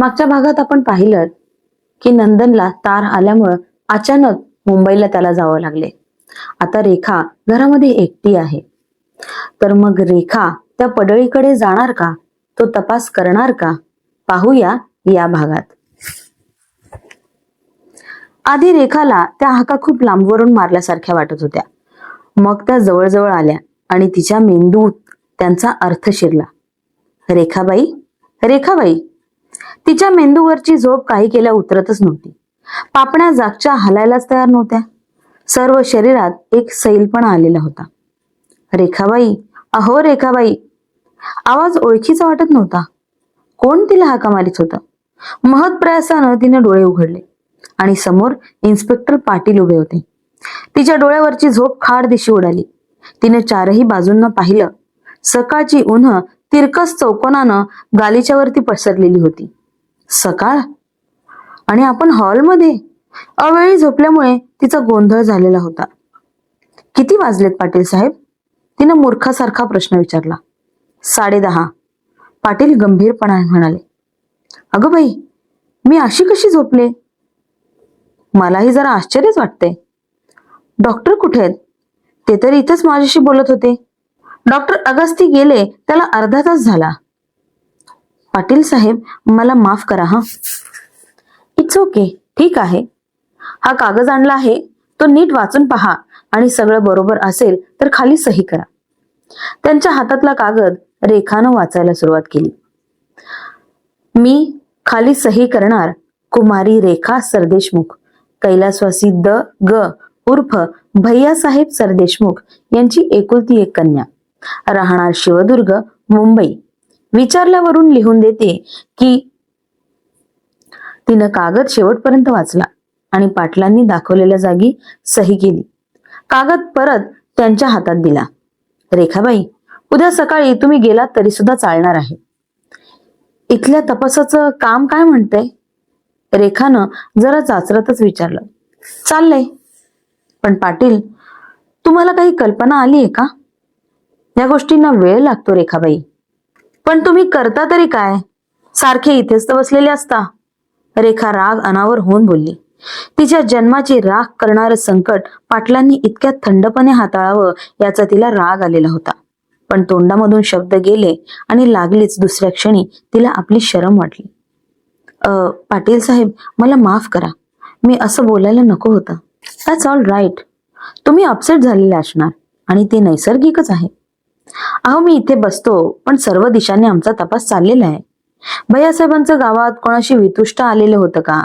मागच्या भागात आपण पाहिलं की नंदनला तार आल्यामुळं अचानक मुंबईला त्याला जावं लागले. आता रेखा घरामध्ये एकटी आहे. तर मग रेखा त्या पडळीकडे जाणार का? तो तपास करणार का? पाहूया या भागात. आधी रेखाला त्या हाका खूप लांबवरून मारल्यासारख्या वाटत होत्या. मग त्या जवळजवळ आल्या आणि तिच्या मेंदूत त्यांचा अर्थ शिरला. रेखाबाई? रेखाबाई? तिच्या मेंदूवरची झोप काही केल्या उतरतच नव्हती. पापण्या जागच्या हलायलाच तयार नव्हत्या. सर्व शरीरात एक सैलपणा आलेला होता. रेखाबाई अहो रेखाबाई आवाज ओळखीचा वाटत नव्हता. कोण तिला हाका मारित होतं? महत प्रयासानं तिने डोळे उघडले आणि समोर इन्स्पेक्टर पाटील उभे होते. तिच्या डोळ्यावरची झोप खाड दिशी उडाली. तिने चारही बाजूंना पाहिलं. सकाळची उन्ह तिरकस चौकोनानं गालीच्यावरती पसरलेली होती. सकाळ? आणि आपण हॉलमध्ये? अवेळी झोपल्यामुळे तिचा गोंधळ झालेला होता. किती वाजलेत पाटील साहेब? तिनं मूर्खासारखा प्रश्न विचारला. साडेदहा पाटील गंभीरपणाने म्हणाले अगं बाई मी अशी कशी झोपले? मलाही जरा आश्चर्यच वाटते डॉक्टर कुठे आहेत? ते तर इथंच माझ्याशी बोलत होते. डॉक्टर अगस्ती गेले त्याला अर्धा तास झाला. पाटील साहेब मला माफ करा हा. इट्स ओके ठीक आहे. हा कागद आणला आहे तो नीट वाचून पहा आणि सगळं बरोबर असेल तर खाली सही करा. त्यांच्या हातातला कागद रेखानं वाचायला सुरुवात केली. मी खाली सही करणार कुमारी रेखा सरदेशमुख कैलासवासी द ग उर्फ भैयासाहेब सरदेशमुख यांची एकुलती एक कन्या. राहणार शिवदुर्ग मुंबई. विचारल्यावरून लिहून देते की तिनं कागद शेवटपर्यंत वाचला आणि पाटलांनी दाखवलेल्या जागी सही केली. कागद परत त्यांच्या हातात दिला. रेखाबाई उद्या सकाळी तुम्ही गेलात तरी सुद्धा चालणार आहे. इथल्या तपासाचं काम काय म्हणतंय? रेखानं जरा चाचरतच विचारलं. चाललंय. पण पाटील तुम्हाला काही कल्पना आली आहे का? या गोष्टींना वेळ लागतो रेखाबाई. पण तुम्ही करता तरी काय? सारखे इथेच तर बसलेले असता. रेखा राग अनावर होऊन बोलली. तिच्या जन्माची राग करणारं संकट पाटलांनी इतक्या थंडपणे हाताळावं याचा तिला राग आलेला होता. पण तोंडामधून शब्द गेले आणि लागलीच दुसऱ्या क्षणी तिला आपली शरम वाटली. अ पाटील साहेब मला माफ करा. मी असं बोलायला नको होतं. दॅट्स ऑल राईट तुम्ही अपसेट झालेले असणार आणि ते नैसर्गिकच आहे. अहो मी इथे बसतो पण सर्व दिशांनी आमचा तपास चाललेला आहे. भैयासाहेबांचं गावात कोणाशी वितुष्ट आलेलं होतं का?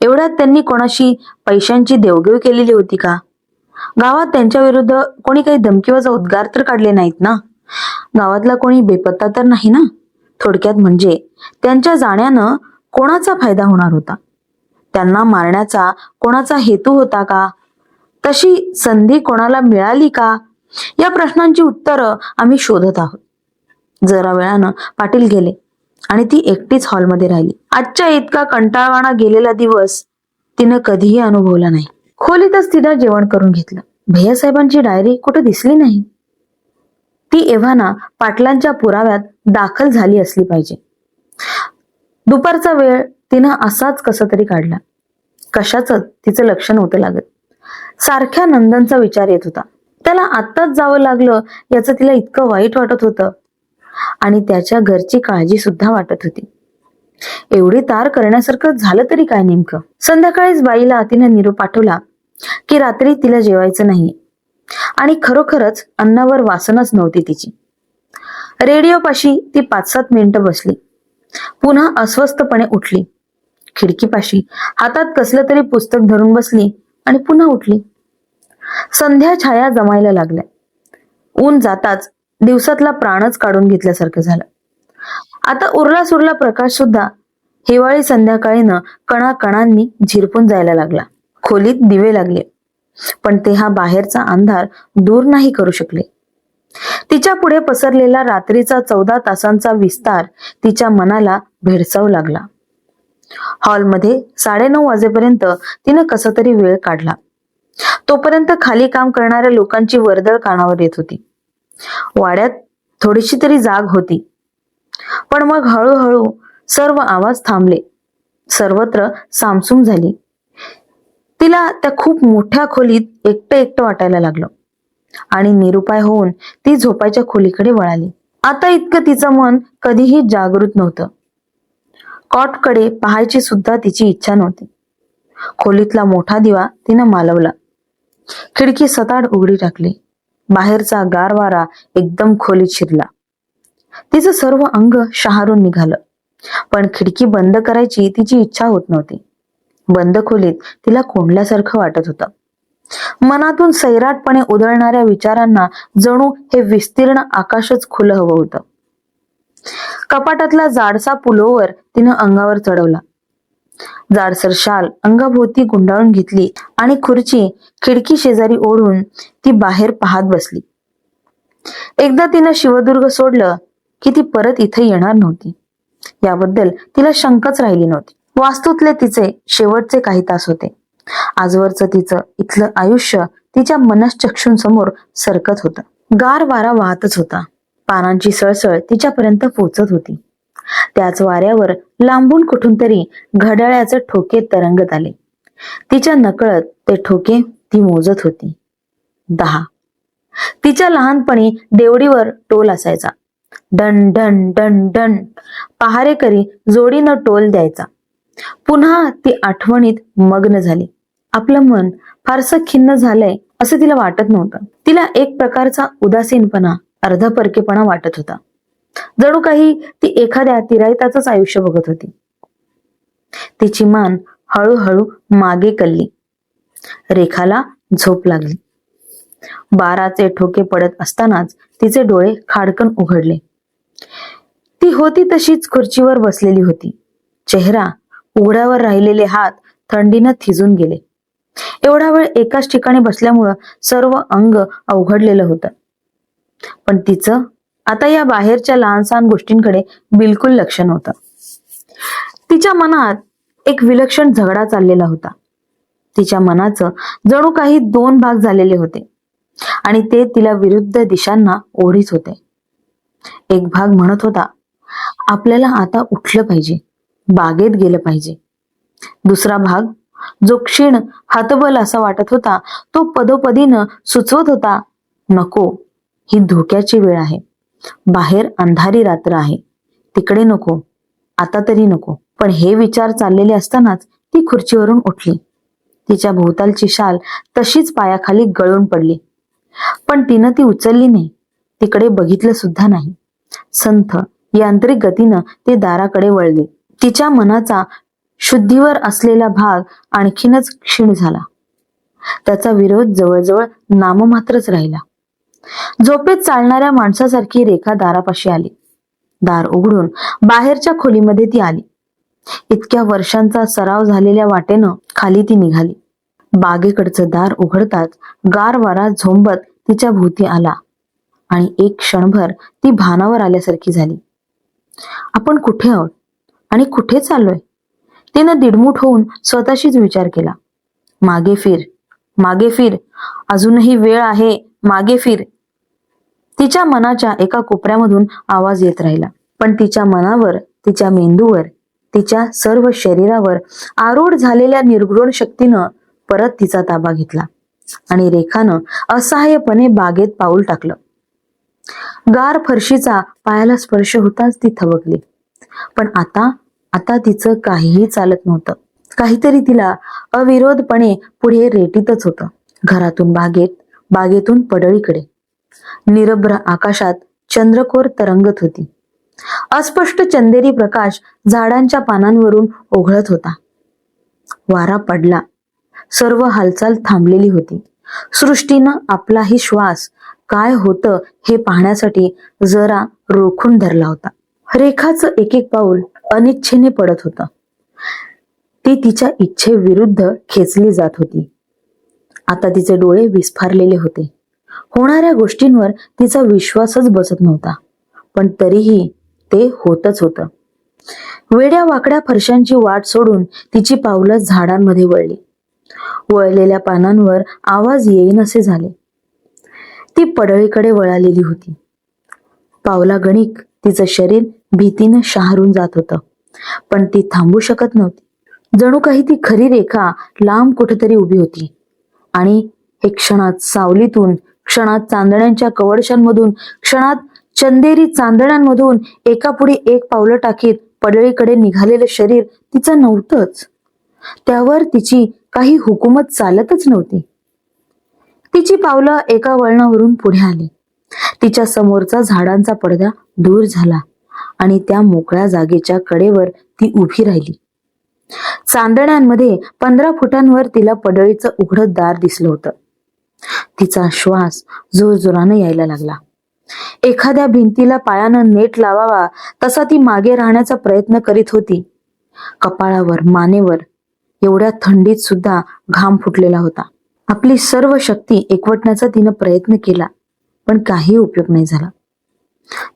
एवढ्यात त्यांनी कोणाशी पैशांची देवघेव केलेली होती का? गावात त्यांच्या विरुद्ध कोणी काही धमकीवाचा उद्गार तर काढले नाहीत ना? गावातला कोणी बेपत्ता तर नाही ना? थोडक्यात म्हणजे त्यांच्या जाण्यानं कोणाचा फायदा होणार होता? त्यांना मारण्याचा कोणाचा हेतू होता का? तशी संधी कोणाला मिळाली का? या प्रश्नांची उत्तरं आम्ही शोधत आहोत. जरा वेळानं पाटील गेले आणि ती एकटीच हॉलमध्ये राहिली. आजच्या इतका कंटाळवाणा गेलेला दिवस तिनं कधीही अनुभवला नाही. खोलीतच तिनं जेवण करून घेतलं. भैयासाहेबांची डायरी कुठे दिसली नाही? ती एव्हाना पाटलांच्या पुराव्यात दाखल झाली असली पाहिजे. दुपारचा वेळ तिनं असाच कसा तरी काढला. कशाच तिचं लक्ष नव्हतं लागत. सारख्या नंदनचा विचार येत होता. त्याला आत्ताच जावं लागलं याचं तिला इतकं वाईट वाटत होतं. आणि त्याच्या घरची काळजी सुद्धा वाटत होती. एवढी तार करण्यासारखं झालं तरी काय नेमकं? संध्याकाळीच बाईला तिने निरोप पाठवला की रात्री तिला जेवायचं नाही. आणि खरोखरच अन्नावर वासनच नव्हती तिची. रेडिओपाशी ती पाच सात मिनिटं बसली. पुन्हा अस्वस्थपणे उठली. खिडकीपाशी हातात कसलं तरी पुस्तक धरून बसली आणि पुन्हा उठली. संध्या छाया जमायला लागल्या. ऊन जाताच दिवसातला प्राणच काढून घेतल्यासारखं झालं. आता उरला सुरला प्रकाश सुद्धा हिवाळी संध्याकाळीनं कणाकणांनी झिरपून जायला लागला. खोलीत दिवे लागले. पण ते हा बाहेरचा अंधार दूर नाही करू शकले. तिच्या पुढे पसरलेला रात्रीचा चौदा तासांचा विस्तार तिच्या मनाला भेडसावू लागला. हॉलमध्ये साडेनऊ वाजेपर्यंत तिनं कसा तरी वेळ काढला. तोपर्यंत खाली काम करणाऱ्या लोकांची वर्दळ कानावर येत होती. वाड्यात थोडीशी तरी जाग होती. पण मग हळूहळू सर्व आवाज थांबले. सर्वत्र सामसूम झाली. तिला त्या खूप मोठ्या खोलीत एकटं एकटं वाटायला लागलं. आणि निरुपाय होऊन ती झोपायच्या खोलीकडे वळाली. आता इतकं तिचं मन कधीही जागृत नव्हतं. कॉटकडे पाहायची सुद्धा तिची इच्छा नव्हती. खोलीतला मोठा दिवा तिनं मालवला. खिडकी सताड उघडी टाकली. बाहेरचा गार वारा एकदम खोलीत शिरला. तिचं सर्व अंग शहारून निघालं. पण खिडकी बंद करायची तिची इच्छा होत नव्हती. बंद खोलीत तिला कोंडल्यासारखं वाटत होतं. मनातून सैराटपणे उधळणाऱ्या विचारांना जणू हे विस्तीर्ण आकाशच खुलं हवं होतं. कपाटातला जाडसा पुलोवर तिनं अंगावर चढवला. जाडसर शाल अंगाभोवती गुंडाळून घेतली आणि खुर्ची खिडकी शेजारी ओढून ती बाहेर पाहत बसली. एकदा तिनं शिवदुर्ग सोडलं की ती परत इथे येणार नव्हती. याबद्दल तिला शंकाच राहिली नव्हती. वास्तूतले तिचे शेवटचे काही तास होते. आजवरचं तिचं इथलं आयुष्य तिच्या मनश्चक्षूंसमोर सरकत होतं. गार वारा वाहतच होता. पानांची सळसळ तिच्यापर्यंत पोचत होती. त्याच वाऱ्यावर लांबून कुठून तरी घड्याळ्याचे ठोके तरंगत आले. तिच्या नकळत ते ठोके ती मोजत होती. दहा. तिच्या लहानपणी देवडीवर टोल असायचा. डन डन डन डन. पहारेकरी जोडीनं टोल द्यायचा. पुन्हा ती आठवणीत मग्न झाली. आपलं मन फारसं खिन्न झालंय असं तिला वाटत नव्हतं. तिला एक प्रकारचा उदासीनपणा अर्धपरकेपणा वाटत होता. जणू काही ती एखाद्या तिरायताच आयुष्य बघत होती. तिची मान हळूहळू मागे कल्ली. रेखाला झोप लागली. बाराचे ठोके पडत असतानाच तिचे डोळे खाडकन उघडले. ती होती तशीच खुर्चीवर बसलेली होती. चेहरा उघड्यावर राहिलेले हात थंडीनं थिजून गेले. एवढा वेळ एकाच ठिकाणी बसल्यामुळं सर्व अंग अवघडलेलं होतं. पण तिचं आता या बाहेरच्या लहानसहान गोष्टींकडे बिलकुल लक्ष नव्हतं. तिच्या मनात एक विलक्षण झगडा चाललेला होता. तिच्या मनाचं जणू काही दोन भाग झालेले होते आणि ते तिला विरुद्ध दिशांना ओढीच होते. एक भाग म्हणत होता आपल्याला आता उठलं पाहिजे बागेत गेलं पाहिजे. दुसरा भाग जो क्षीण हातबल असा वाटत होता तो पदोपदीनं सुचवत होता नको ही धोक्याची वेळ आहे. बाहेर अंधारी रात्र आहे. तिकडे नको आता तरी नको. पण हे विचार चाललेले असतानाच ती खुर्चीवरून उठली. तिच्या भोवतालची शाल तशीच पायाखाली गळून पडली. पण तिनं ती उचलली नाही. तिकडे बघितलं सुद्धा नाही. संथ यांत्रिक गतीनं ते दाराकडे वळले. तिच्या मनाचा शुद्धीवर असलेला भाग आणखीनच क्षीण झाला. त्याचा विरोध जवळजवळ नाममात्रच राहिला. झोपेत चालणाऱ्या माणसासारखी रेखा दारापाशी आली. दार उघडून बाहेरच्या खोलीमध्ये ती आली. इतक्या वर्षांचा सराव झालेल्या वाटेनं खाली ती निघाली. बागेकडचं दार उघडताच गार वारा झोंबत तिच्या भोवती आला आणि एक क्षणभर ती भानावर आल्यासारखी झाली. आपण कुठे आहोत? आणि कुठे चाललोय? तिनं दिडमूठ होऊन स्वतःशीच विचार केला. मागे फिर मागे फिर. अजूनही वेळ आहे मागे फिर. तिच्या मनाच्या एका कोपऱ्यामधून आवाज येत राहिला. पण तिच्या मनावर तिच्या मेंदूवर तिच्या सर्व शरीरावर आरूढ झालेल्या निर्गुण शक्तीनं परत तिचा ताबा घेतला आणि रेखानं असहाय्यपणे बागेत पाऊल टाकलं. गार फरशीचा पायाला स्पर्श होताच ती थबकली. पण आता आता तिचं काहीही चालत नव्हतं. काहीतरी तिला अविरोधपणे पुढे रेटीतच होतं. घरातून बागेत बागेतून पडळीकडे. निरभ्र आकाशात चंद्रकोर तरंगत होती. अस्पष्ट चंदेरी प्रकाश झाडांच्या पानांवरून ओघळत होता. वारा पडला. सर्व हालचाल थांबलेली होती. सृष्टीनं आपलाही श्वास काय होतं हे पाहण्यासाठी जरा रोखून धरला होता. रेखाचं एक एक पाऊल अनिच्छेने पडत होतं. ती तिच्या इच्छेविरुद्ध खेचली जात होती. आता तिचे डोळे विस्फारलेले होते. होणाऱ्या गोष्टींवर तिचा विश्वासच बसत नव्हता. पण तरीही ते होतच होतं. वेड्या वाकड्या फरशांची वाट सोडून तिची पावलं झाडांमध्ये वळली. वळलेल्या पानांवर आवाज येईन असे झाले. ती पडळीकडे वळालेली होती. पावला गणिक तिचं शरीर भीतीनं शहारून जात होतं. पण ती थांबू शकत नव्हती. जणू काही ती खरी रेखा लांब कुठेतरी उभी होती. आणि हे क्षणात सावलीतून क्षणात चांदण्यांच्या कवडशांमधून क्षणात चंदेरी चांदण्यांमधून एकापुढे एक पावलं टाकीत पडळीकडे निघालेलं शरीर तिचं नव्हतंच. त्यावर तिची काही हुकूमत चालतच नव्हती. तिची पावलं एका वळणावरून पुढे आली. तिच्या समोरचा झाडांचा पडदा दूर झाला आणि त्या मोकळ्या जागेच्या कडेवर ती उभी राहिली. चांदण्यांमध्ये पंधरा फुटांवर तिला पडळीचं उघडं दार दिसलं होतं. तिचा श्वास जोरजोरानं यायला लागला. एखाद्या भिंतीला पायानं नेट लावावा तसा ती मागे राहण्याचा प्रयत्न करीत होती. कपाळावर मानेवर एवढ्या थंडीत सुद्धा घाम फुटलेला होता. आपली सर्व शक्ती एकवटण्याचा तिनं प्रयत्न केला पण काही उपयोग नाही झाला.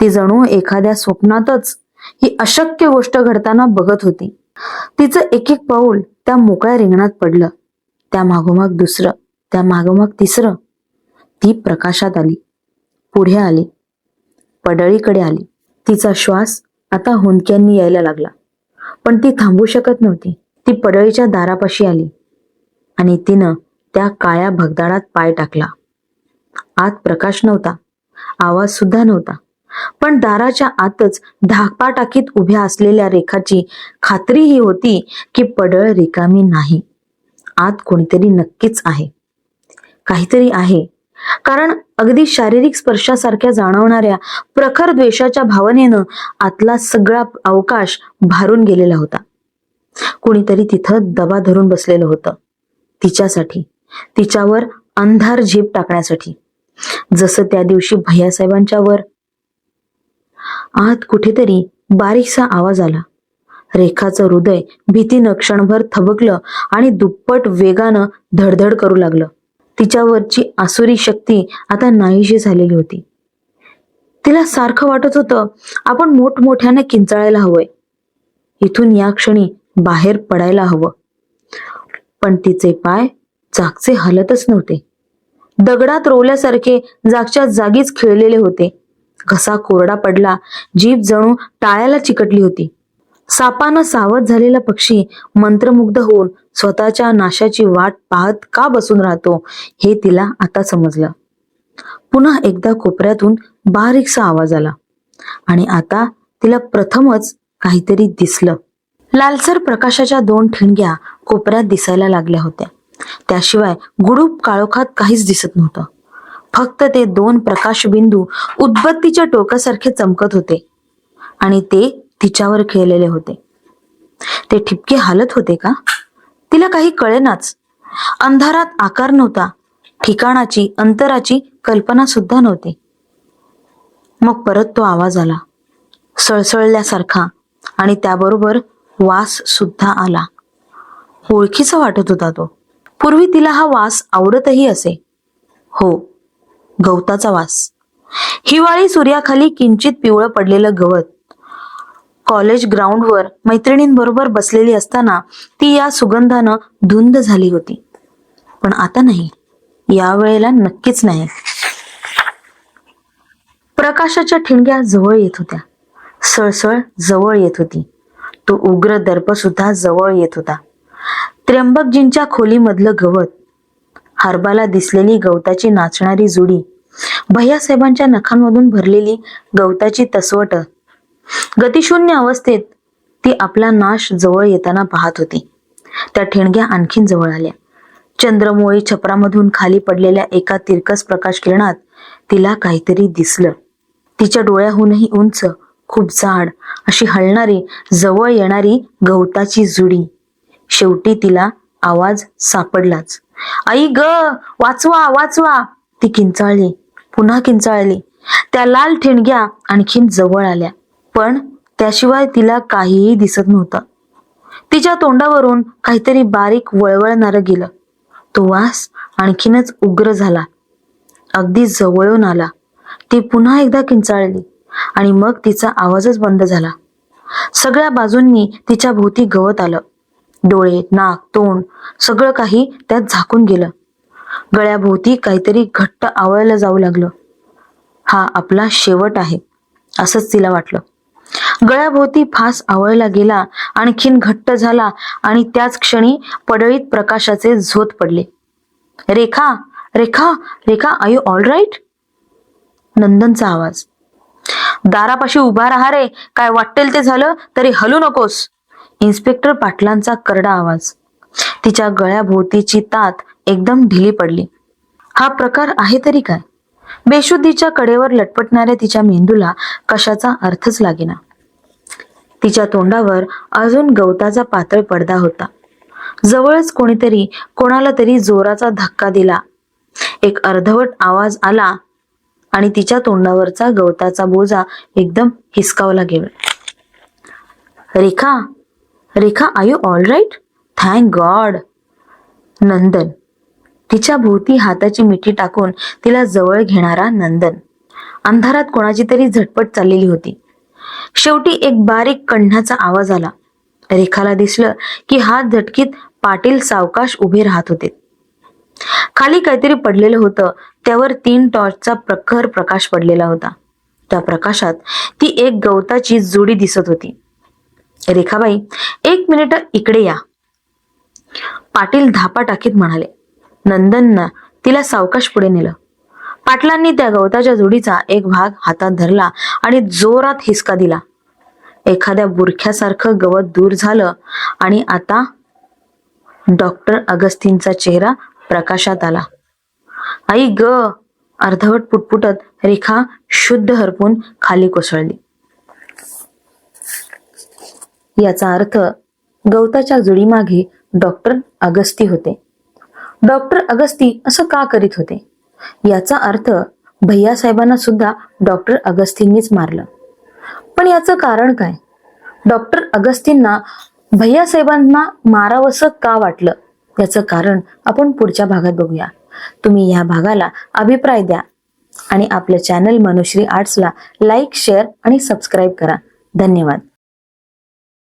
ती जणू एखाद्या स्वप्नातच ही अशक्य गोष्ट घडताना बघत होती. तिचं एक एक पाऊल त्या मोकळ्या रिंगणात पडलं. त्या मागोमाग दुसरं त्या मागोमाग तिसरं. ती प्रकाशात आली. पुढे आली. पडळीकडे आली. तिचा श्वास आता हुंदक्यांनी यायला लागला. पण ती थांबू शकत नव्हती. ती पडळीच्या दारापाशी आली. आणि तिनं त्या काळ्या भगदाडात पाय टाकला. आत प्रकाश नव्हता. आवाज सुद्धा नव्हता. पण दाराच्या आतच धापा टाकीत उभ्या असलेल्या रेखाची खात्री ही होती की पडळ रिकामी नाही. आत कोणीतरी नक्कीच आहे. काहीतरी आहे. कारण अगदी शारीरिक स्पर्शासारख्या जाणवणाऱ्या प्रखर द्वेषाच्या भावनेनं आतला सगळा अवकाश भारून गेलेला होता. कोणीतरी तिथं दबा धरून बसलेलं होतं. तिच्यासाठी तिच्यावर अंधार झेप टाकण्यासाठी. जसं त्या दिवशी भैयासाहेबांच्या वर आत कुठेतरी बारीकसा आवाज आला. रेखाचं हृदय भीतीनं क्षणभर थबकलं आणि दुप्पट वेगानं धडधड करू लागलं. तिच्यावरची आसुरी शक्ती आता नाहीशी झालेली होती. तिला सारखं वाटत होतं आपण मोठमोठ्याने किंचाळायला हवंय. इथून या क्षणी बाहेर पडायला हवं. पण तिचे पाय जागचे हलतच नव्हते. दगडात रोवल्यासारखे जागच्या जागीच खिळलेले होते. घसा कोरडा पडला जीभ जणू टाळ्याला चिकटली होती. सापानं सावध झालेला पक्षी मंत्रमुग्ध होऊन स्वतःच्या नाशाची वाट पाहत का बसून राहतो हे तिला आता समजलं. पुन्हा एकदा कोपऱ्यातून बारीकसा आवाज आला आणि आता तिला प्रथमच काहीतरी दिसलं. लालसर प्रकाशाच्या दोन ठिणग्या कोपऱ्यात दिसायला लागल्या होत्या. त्याशिवाय गुडूप काळोखात काहीच दिसत नव्हतं. फक्त ते दोन प्रकाशबिंदू उद्बत्तीच्या टोकासारखे चमकत होते आणि ते तिच्यावर खेळलेले होते. ते ठिपके हालत होते का? तिला काही कळेनाच. अंधारात आकार नव्हता. ठिकाणाची अंतराची कल्पना सुद्धा नव्हती. मग परत तो आवाज आला. सळसळल्यासारखा आणि त्याबरोबर वास सुद्धा आला. ओळखीचा वाटत होता तो. पूर्वी तिला हा वास आवडतही असे. हो गवताचा वास. हिवाळी सूर्याखाली किंचित पिवळं पडलेलं गवत. कॉलेज ग्राउंडवर मैत्रिणींबरोबर बसलेली असताना ती या सुगंधानं धुंद झाली होती. पण आता नाही. या वेळेला नक्कीच नाही. प्रकाशाच्या ठिणग्या जवळ येत होत्या. सळसळ जवळ येत होती. तो उग्र दर्प सुद्धा जवळ येत होता. त्र्यंबकजींच्या खोलीमधलं गवत हरबाला दिसलेली गवताची नाचणारी जुडी भैयासाहेबांच्या नखांमधून भरलेली गवताची तसवट. गतिशून्य अवस्थेत ती आपला नाश जवळ येताना पाहत होती. त्या ठेणग्या आणखीन जवळ आल्या. चंद्रमोळी छपरामधून खाली पडलेल्या एका तिरकस प्रकाश किरणात तिला काहीतरी दिसलं. तिच्या डोळ्याहूनही उंच खूप जाड अशी हलणारी जवळ येणारी गवताची जुडी. शेवटी तिला आवाज सापडलाच. आई ग वाचवा वाचवा ती किंचाळली. पुन्हा किंचाळली. त्या लाल ठिणग्या आणखीन जवळ आल्या. पण त्याशिवाय तिला काहीही दिसत नव्हतं. तिच्या तोंडावरून काहीतरी बारीक वळवळणारं गेलं. तो वास आणखीनच उग्र झाला. अगदी जवळून आला. ती पुन्हा एकदा किंचाळली आणि मग तिचा आवाजच बंद झाला. सगळ्या बाजूंनी तिच्या भोवती गवत आलं. डोळे नाक तोंड सगळं काही त्यात झाकून गेलं. गळ्याभोवती काहीतरी घट्ट आवळलं जाऊ लागलं. हा आपला शेवट आहे असंच तिला वाटलं. गळ्याभोवती फास आवळला गेला आणखीन घट्ट झाला आणि त्याच क्षणी पडळीत प्रकाशाचे झोत पडले. Rekha Rekha Rekha I you all right नंदनचा आवाज. दारापाशी उभा राहा रे काय वाटेल ते झालं तरी हलू नकोस. इन्स्पेक्टर पाटलांचा करडा आवाज. तिच्या गळ्याभोवतीची तात एकदम ढिली पडली. हा प्रकार आहे तरी काय? बेशुद्धीच्या कडेवर लटपटणाऱ्या तिच्या मेंदूला कशाचा अर्थच लागेना. तिच्या तोंडावर अजून गवताचा पातळ पडदा होता. जवळच कोणीतरी कोणाला तरी जोराचा धक्का दिला. एक अर्धवट आवाज आला आणि तिच्या तोंडावरचा गवताचा बोजा एकदम हिसकावला गेला. Rekha Rekha I you all right thank God Nandan तिच्या भोवती हाताची मिठी टाकून तिला जवळ घेणारा नंदन. अंधारात कोणाची तरी झटपट चाललेली होती. शेवटी एक बारीक कण्णाचा आवाज आला. रेखाला दिसलं की हात झटकीत पाटील सावकाश उभे राहत होते. खाली काहीतरी पडलेलं होतं. त्यावर तीन टॉर्चचा प्रखर प्रकाश पडलेला होता. त्या प्रकाशात ती एक गवताची जोडी दिसत होती. रेखाबाई एक मिनिट इकडे या. पाटील धापा टाकीत म्हणाले नंदननं तिला सावकाश पुढे नेलं. पाटलांनी त्या गवताच्या जोडीचा एक भाग हातात धरला आणि जोरात हिसका दिला. एखाद्या बुरख्यासारखं गवत दूर झालं आणि आता डॉक्टर अगस्तीनचा चेहरा प्रकाशात आला. आई ग अर्धवट पुटपुटत रेखा शुद्ध हरपून खाली कोसळली. याचा अर्थ गवताच्या जुडीमागे डॉक्टर अगस्ती होते. डॉक्टर अगस्ती असं का करीत होते? याचा अर्थ भैया साहेबांना सुद्धा डॉक्टर अगस्तींनीच मारलं. पण याचं कारण काय? डॉक्टर अगस्तींना भैया साहेबांना मारावंसं का वाटलं? याचं कारण आपण पुढच्या भागात बघूया. तुम्ही या भागाला अभिप्राय द्या आणि आपलं चॅनल मनुश्री आर्ट्सला लाईक शेअर आणि सबस्क्राईब करा. धन्यवाद.